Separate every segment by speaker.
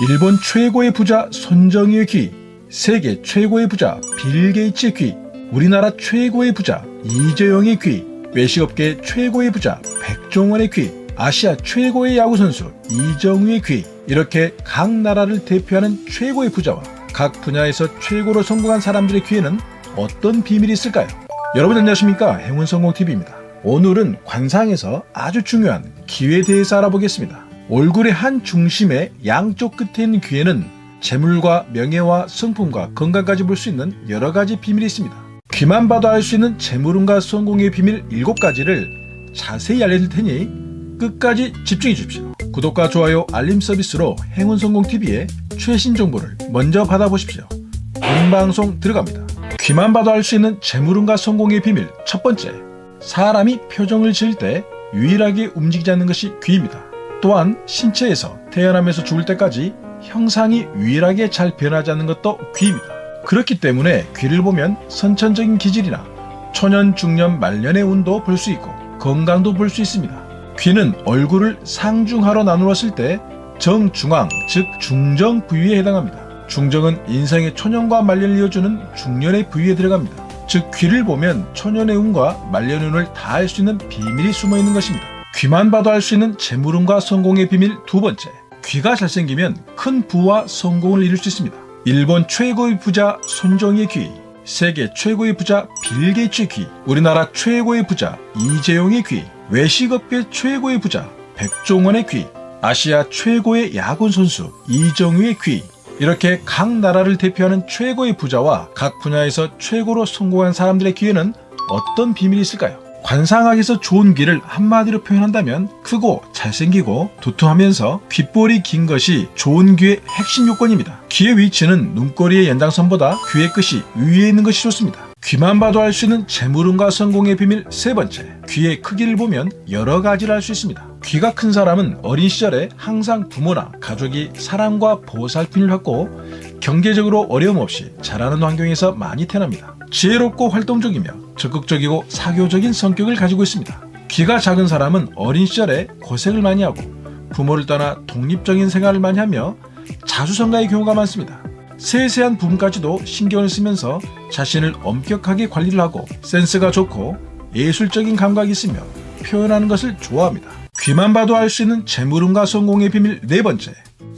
Speaker 1: 일본 최고의 부자 손정희의 귀, 세계 최고의 부자 빌 게이츠의 귀, 우리나라 최고의 부자 이재용의 귀, 외식업계 최고의 부자 백종원의 귀, 아시아 최고의 야구선수 이정우의 귀, 이렇게 각 나라를 대표하는 최고의 부자와 각 분야에서 최고로 성공한 사람들의 귀에는 어떤 비밀이 있을까요? 여러분 안녕하십니까? 행운성공TV입니다. 오늘은 관상에서 아주 중요한 귀에 대해서 알아보겠습니다. 얼굴의 한 중심의 양쪽 끝에 있는 귀에는 재물과 명예와 성품과 건강까지 볼 수 있는 여러 가지 비밀이 있습니다. 귀만 봐도 알 수 있는 재물운과 성공의 비밀 7가지를 자세히 알려드릴 테니 끝까지 집중해 주십시오. 구독과 좋아요, 알림 서비스로 행운성공TV의 최신 정보를 먼저 받아보십시오. 본 방송 들어갑니다. 귀만 봐도 알 수 있는 재물운과 성공의 비밀 첫 번째, 사람이 표정을 지을 때 유일하게 움직이지 않는 것이 귀입니다. 또한 신체에서 태어나면서 죽을 때까지 형상이 유일하게 잘 변하지 않는 것도 귀입니다. 그렇기 때문에 귀를 보면 선천적인 기질이나 초년, 중년, 말년의 운도 볼 수 있고 건강도 볼 수 있습니다. 귀는 얼굴을 상중하로 나누었을 때 정중앙, 즉 중정 부위에 해당합니다. 중정은 인생의 초년과 말년을 이어주는 중년의 부위에 들어갑니다. 즉 귀를 보면 초년의 운과 말년의 운을 다 알 수 있는 비밀이 숨어 있는 것입니다. 귀만 봐도 알 수 있는 재물운과 성공의 비밀 두 번째. 귀가 잘생기면 큰 부와 성공을 이룰 수 있습니다. 일본 최고의 부자 손정희의 귀, 세계 최고의 부자 빌 게이츠의 귀, 우리나라 최고의 부자 이재용의 귀, 외식업계 최고의 부자 백종원의 귀, 아시아 최고의 야구 선수 이정우의 귀, 이렇게 각 나라를 대표하는 최고의 부자와 각 분야에서 최고로 성공한 사람들의 귀에는 어떤 비밀이 있을까요? 관상학에서 좋은 귀를 한마디로 표현한다면 크고 잘생기고 두툼하면서 귓볼이 긴 것이 좋은 귀의 핵심 요건입니다. 귀의 위치는 눈꼬리의 연장선보다 귀의 끝이 위에 있는 것이 좋습니다. 귀만 봐도 알 수 있는 재물운과 성공의 비밀 세 번째. 귀의 크기를 보면 여러 가지를 알 수 있습니다. 귀가 큰 사람은 어린 시절에 항상 부모나 가족이 사랑과 보살핌을 받고 경제적으로 어려움 없이 자라는 환경에서 많이 태어납니다. 지혜롭고 활동적이며 적극적이고 사교적인 성격을 가지고 있습니다. 귀가 작은 사람은 어린 시절에 고생을 많이 하고 부모를 떠나 독립적인 생활을 많이 하며 자수성가의 경우가 많습니다. 세세한 부분까지도 신경을 쓰면서 자신을 엄격하게 관리를 하고 센스가 좋고 예술적인 감각이 있으며 표현하는 것을 좋아합니다. 귀만 봐도 알 수 있는 재물운과 성공의 비밀 네 번째.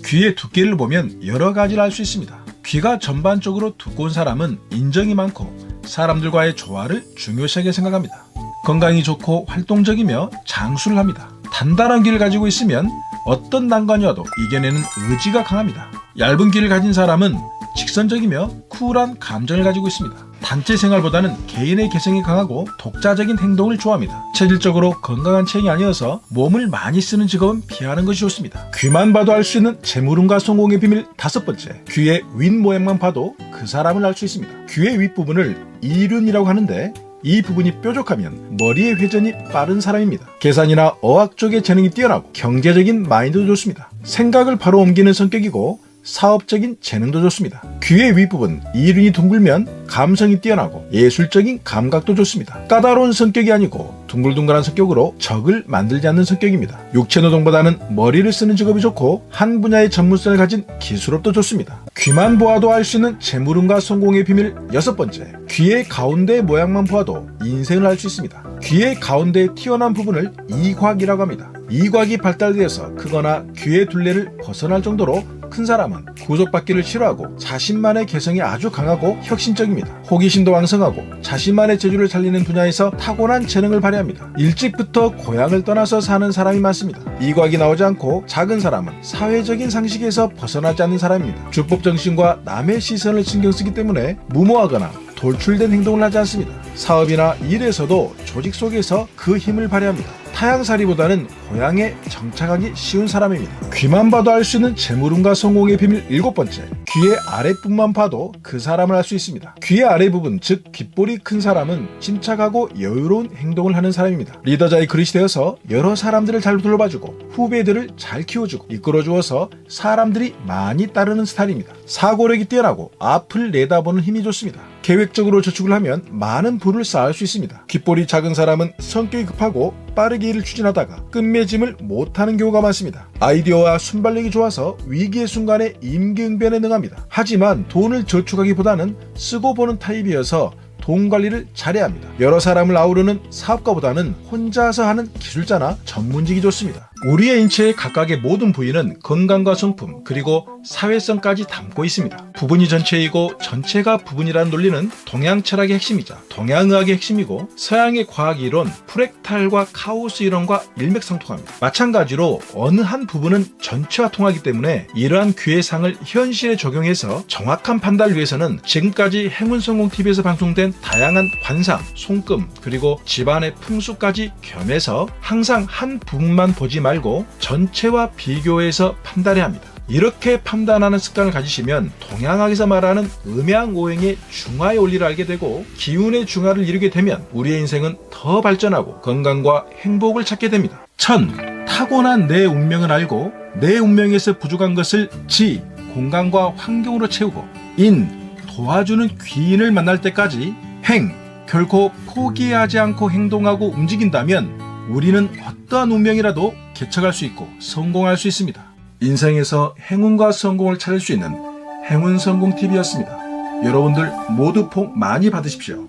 Speaker 1: 귀의 두께를 보면 여러 가지를 알 수 있습니다. 귀가 전반적으로 두꺼운 사람은 인정이 많고 사람들과의 조화를 중요시하게 생각합니다. 건강이 좋고 활동적이며 장수를 합니다. 단단한 귀를 가지고 있으면 어떤 난관이 와도 이겨내는 의지가 강합니다. 얇은 귀를 가진 사람은 직선적이며 쿨한 감정을 가지고 있습니다. 단체 생활보다는 개인의 개성이 강하고 독자적인 행동을 좋아합니다. 체질적으로 건강한 체형이 아니어서 몸을 많이 쓰는 직업은 피하는 것이 좋습니다. 귀만 봐도 알 수 있는 재물운과 성공의 비밀 다섯 번째. 귀의 윗 모양만 봐도 그 사람을 알 수 있습니다. 귀의 윗부분을 이륜이라고 하는데 이 부분이 뾰족하면 머리의 회전이 빠른 사람입니다. 계산이나 어학 쪽의 재능이 뛰어나고 경제적인 마인드도 좋습니다. 생각을 바로 옮기는 성격이고 사업적인 재능도 좋습니다. 귀의 윗부분 이륜이 둥글면 감성이 뛰어나고 예술적인 감각도 좋습니다. 까다로운 성격이 아니고 둥글둥글한 성격으로 적을 만들지 않는 성격입니다. 육체 노동보다는 머리를 쓰는 직업이 좋고 한 분야의 전문성을 가진 기술업도 좋습니다. 귀만 보아도 알 수 있는 재물운과 성공의 비밀 여섯 번째. 귀의 가운데 모양만 보아도 인생을 알 수 있습니다. 귀의 가운데 튀어나온 부분을 이곽이라고 합니다. 이곽이 발달되어서 크거나 귀의 둘레를 벗어날 정도로 큰 사람은 구속받기를 싫어하고 자신만의 개성이 아주 강하고 혁신적입니다. 호기심도 왕성하고 자신만의 재주를 살리는 분야에서 타고난 재능을 발휘합니다. 일찍부터 고향을 떠나서 사는 사람이 많습니다. 이곽이 나오지 않고 작은 사람은 사회적인 상식에서 벗어나지 않는 사람입니다. 주법 정신과 남의 시선을 신경 쓰기 때문에 무모하거나 돌출된 행동을 하지 않습니다. 사업이나 일에서도 조직 속에서 그 힘을 발휘합니다. 타양살이보다는 고향에 정착하기 쉬운 사람입니다. 귀만 봐도 알 수 있는 재물운과 성공의 비밀 일곱 번째. 귀의 아랫부분만 봐도 그 사람을 알 수 있습니다. 귀의 아래 부분, 즉 귓볼이 큰 사람은 침착하고 여유로운 행동을 하는 사람입니다. 리더자의 그릇이 되어서 여러 사람들을 잘 둘러봐주고 후배들을 잘 키워주고 이끌어주어서 사람들이 많이 따르는 스타일입니다. 사고력이 뛰어나고 앞을 내다보는 힘이 좋습니다. 계획적으로 저축을 하면 많은 부를 쌓을 수 있습니다. 귓볼이 작은 사람은 성격이 급하고 빠르게 일을 추진하다가 끝맺음을 못하는 경우가 많습니다. 아이디어와 순발력이 좋아서 위기의 순간에 임기응변에 능합니다. 하지만 돈을 저축하기보다는 쓰고 보는 타입이어서 돈 관리를 잘해야 합니다. 여러 사람을 아우르는 사업가보다는 혼자서 하는 기술자나 전문직이 좋습니다. 우리의 인체의 각각의 모든 부위는 건강과 성품 그리고 사회성까지 담고 있습니다. 부분이 전체이고 전체가 부분이라는 논리는 동양 철학의 핵심이자 동양의학의 핵심이고 서양의 과학 이론 프랙탈과 카오스 이론과 일맥상통합니다. 마찬가지로 어느 한 부분은 전체와 통하기 때문에 이러한 귀해상을 현실에 적용해서 정확한 판단을 위해서는 지금까지 행운성공 TV에서 방송된 다양한 관상, 손금 그리고 집안의 풍수까지 겸해서 항상 한 부분만 보지 말고 전체와 비교해서 판단해야 합니다. 이렇게 판단하는 습관을 가지시면 동양학에서 말하는 음양오행의 중화의 원리를 알게 되고 기운의 중화를 이루게 되면 우리의 인생은 더 발전하고 건강과 행복을 찾게 됩니다. 천, 타고난 내 운명을 알고 내 운명에서 부족한 것을 지, 공간과 환경으로 채우고 인, 도와주는 귀인을 만날 때까지 행, 결코 포기하지 않고 행동하고 움직인다면 우리는 어떠한 운명이라도 개척할 수 있고 성공할 수 있습니다. 인생에서 행운과 성공을 찾을 수 있는 행운 성공 TV였습니다. 여러분들 모두 복 많이 받으십시오.